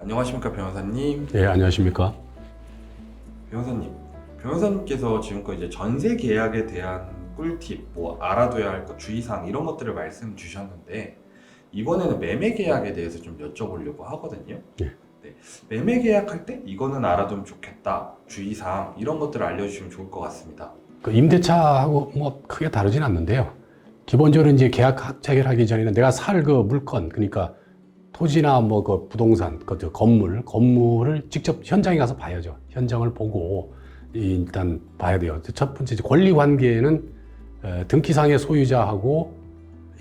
안녕하십니까 변호사님. 예, 안녕하십니까? 변호사님, 변호사님께서 지금껏 이제 전세 계약에 대한 꿀팁, 뭐 알아둬야 할 것, 주의사항 이런 것들을 말씀 주셨는데 이번에는 매매 계약에 대해서 좀 여쭤보려고 하거든요. 예. 네, 매매 계약할 때 이거는 알아두면 좋겠다, 주의사항 이런 것들을 알려주시면 좋을 것 같습니다. 그 임대차하고 뭐 크게 다르진 않는데요. 기본적으로 이제 계약 체결하기 전에는 내가 살 그 물건, 그러니까 토지나 뭐 그 부동산, 그저 건물, 건물을 직접 현장에 가서 봐야죠. 현장을 보고 이 일단 봐야 돼요. 첫 번째 권리 관계는 어, 등기상의 소유자하고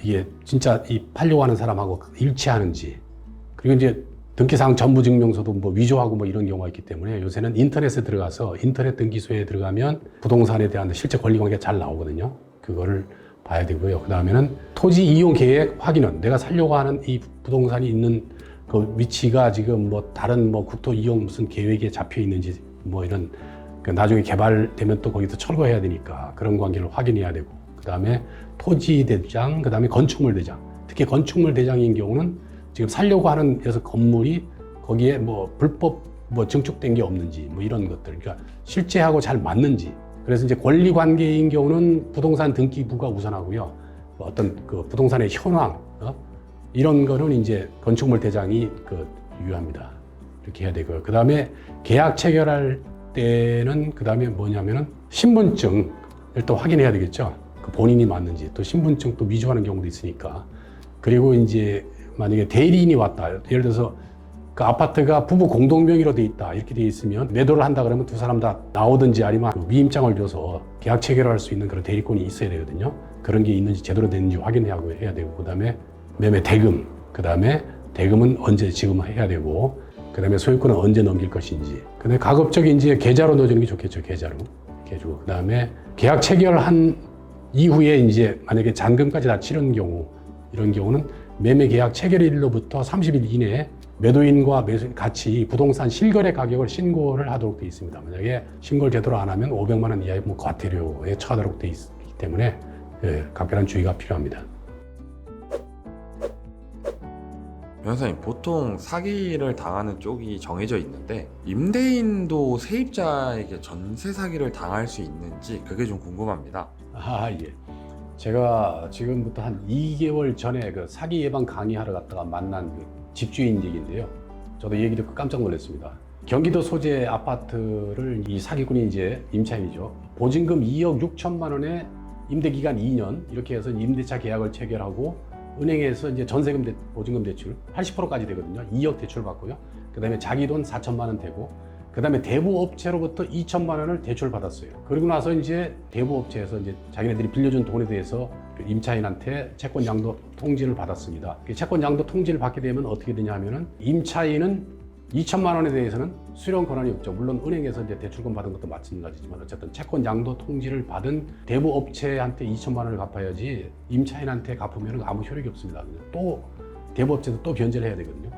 이게 진짜 이 팔려고 하는 사람하고 일치하는지 그리고 이제 등기상 전부 증명서도 뭐 위조하고 뭐 이런 경우가 있기 때문에 요새는 인터넷에 들어가서 인터넷 등기소에 들어가면 부동산에 대한 실제 권리 관계가 잘 나오거든요. 그거를 봐야 되고요. 그 다음에는 토지 이용 계획 확인은 내가 살려고 하는 이 부동산이 있는 그 위치가 지금 뭐 다른 뭐 국토 이용 무슨 계획에 잡혀 있는지 뭐 이런 그 나중에 개발되면 또 거기서 철거해야 되니까 그런 관계를 확인해야 되고 그 다음에 토지 대장, 그 다음에 건축물 대장. 특히 건축물 대장인 경우는 지금 살려고 하는 그래서 건물이 거기에 뭐 불법 뭐 증축된 게 없는지 뭐 이런 것들 그러니까 실제하고 잘 맞는지 그래서 이제 권리 관계인 경우는 부동산 등기부가 우선하고요. 어떤 그 부동산의 현황 어? 이런 거는 이제 건축물 대장이 그 유효합니다. 이렇게 해야 되고요. 그 다음에 계약 체결할 때는 그 다음에 뭐냐면은 신분증을 또 확인해야 되겠죠. 그 본인이 맞는지 또 신분증 또 위조하는 경우도 있으니까. 그리고 이제 만약에 대리인이 왔다. 예를 들어서 그 아파트가 부부 공동 명의로 돼 있다. 이렇게 돼 있으면 매도를 한다 그러면 두 사람 다 나오든지 아니면 그 위임장을 줘서 계약 체결할 수 있는 그런 대리권이 있어야 되거든요. 그런 게 있는지 제대로 되는지 확인하고 해야 되고 그다음에 매매 대금, 그다음에 대금은 언제 지금 해야 되고 그다음에 소유권은 언제 넘길 것인지. 그다음에 가급적인 이제 계좌로 넣어주는 게 좋겠죠. 계좌로 해주고 그다음에 계약 체결한 이후에 이제 만약에 잔금까지 다 치른 경우 이런 경우는 매매 계약 체결일로부터 30일 이내에 매도인과 매수인 같이 부동산 실거래 가격을 신고를 하도록 되어 있습니다. 만약에 신고를 제대로 안 하면 500만 원 이하의 뭐 과태료에 처하도록 되어 있기 때문에 예, 각별한 주의가 필요합니다. 변호사님, 보통 사기를 당하는 쪽이 정해져 있는데 임대인도 세입자에게 전세 사기를 당할 수 있는지 그게 좀 궁금합니다. 아 예. 제가 지금부터 한 2개월 전에 그 사기 예방 강의하러 갔다가 만난 그 집주인 얘기인데요. 저도 얘기 듣고 깜짝 놀랐습니다. 경기도 소재 아파트를 이 사기꾼이 이제 임차인이죠. 보증금 2억 6천만 원에 임대 기간 2년 이렇게 해서 임대차 계약을 체결하고 은행에서 이제 전세금 대, 보증금 대출 80%까지 되거든요. 2억 대출 받고요. 그 다음에 자기 돈 4천만 원 되고 그 다음에 대부 업체로부터 2천만 원을 대출 받았어요. 그리고 나서 이제 대부 업체에서 이제 자기네들이 빌려준 돈에 대해서 그 임차인한테 채권 양도 통지를 받았습니다. 그 채권 양도 통지를 받게 되면 어떻게 되냐면은 임차인은 2천만 원에 대해서는 수령 권한이 없죠. 물론 은행에서 이제 대출금 받은 것도 마찬가지지만 어쨌든 채권 양도 통지를 받은 대부 업체한테 2천만 원을 갚아야지 임차인한테 갚으면 아무 효력이 없습니다. 또 대부 업체도 또 변제를 해야 되거든요.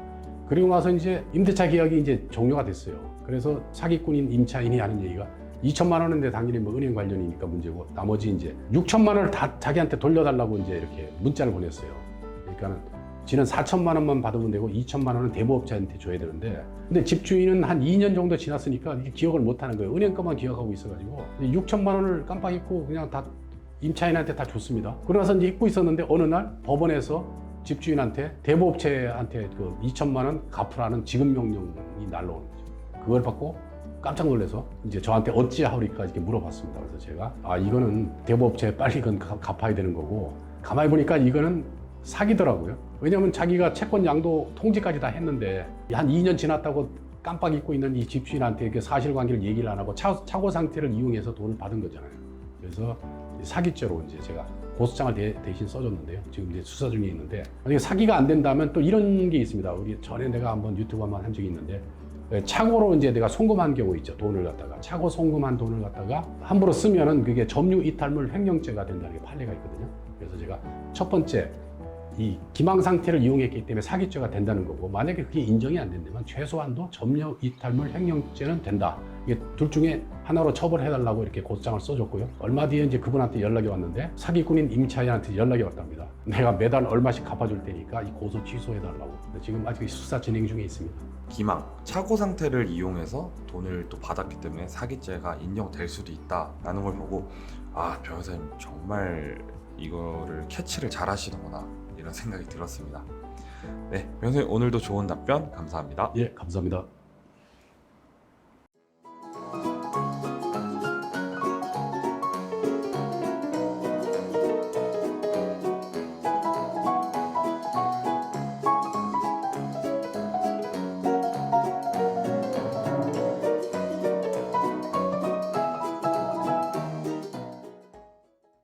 그리고 나서 이제 임대차 계약이 이제 종료가 됐어요. 그래서 사기꾼인 임차인이 하는 얘기가 2천만 원인데 당연히 뭐 은행 관련이니까 문제고 나머지 이제 6천만 원을 다 자기한테 돌려달라고 이제 이렇게 문자를 보냈어요. 그러니까는 지는 4천만 원만 받으면 되고 2천만 원은 대부업체한테 줘야 되는데 근데 집주인은 한 2년 정도 지났으니까 기억을 못 하는 거예요. 은행 것만 기억하고 있어가지고 6천만 원을 깜빡 잊고 그냥 다 임차인한테 다 줬습니다. 그러나서 이제 잊고 있었는데 어느 날 법원에서 집주인한테 대부업체한테 그 2천만 원 갚으라는 지급 명령이 날라오는 거죠. 그걸 받고 깜짝 놀라서 이제 저한테 어찌하오리까 이렇게 물어봤습니다. 그래서 제가 아 이거는 대부업체에 빨리 가- 갚아야 되는 거고 가만히 보니까 이거는 사기더라고요. 왜냐하면 자기가 채권 양도 통지까지 다 했는데 한 2년 지났다고 깜빡 잊고 있는 이 집주인한테 그 사실관계를 얘기를 안 하고 차, 차고 상태를 이용해서 돈을 받은 거잖아요. 그래서 사기죄로 이제 제가 고소장을 대, 대신 써줬는데요. 지금 이제 수사 중에 있는데 만약에 사기가 안 된다면 또 이런 게 있습니다. 우리 전에 내가 한번 유튜브 한번 한 적이 있는데 예, 착오로 이제 내가 송금한 경우 있죠. 돈을 갖다가 착오 송금한 돈을 갖다가 함부로 쓰면은 그게 점유 이탈물 횡령죄가 된다는 게 판례가 있거든요. 그래서 제가 첫 번째 이 기망 상태를 이용했기 때문에 사기죄가 된다는 거고 만약에 그게 인정이 안 된다면 최소한도 점령 이탈물 횡령죄는 된다. 이게 둘 중에 하나로 처벌해달라고 이렇게 고장을 써줬고요. 얼마 뒤에 이제 그분한테 연락이 왔는데 사기꾼인 임차인한테 연락이 왔답니다. 내가 매달 얼마씩 갚아줄 테니까 이 고소 취소해달라고. 근데 지금 아직 수사 진행 중에 있습니다. 기망, 차고 상태를 이용해서 돈을 또 받았기 때문에 사기죄가 인정될 수도 있다라는 걸 보고 아 변호사님 정말 이거를 캐치를 잘 하시는구나 이런 생각이 들었습니다. 네, 변호사님 오늘도 좋은 답변 감사합니다. 예, 감사합니다.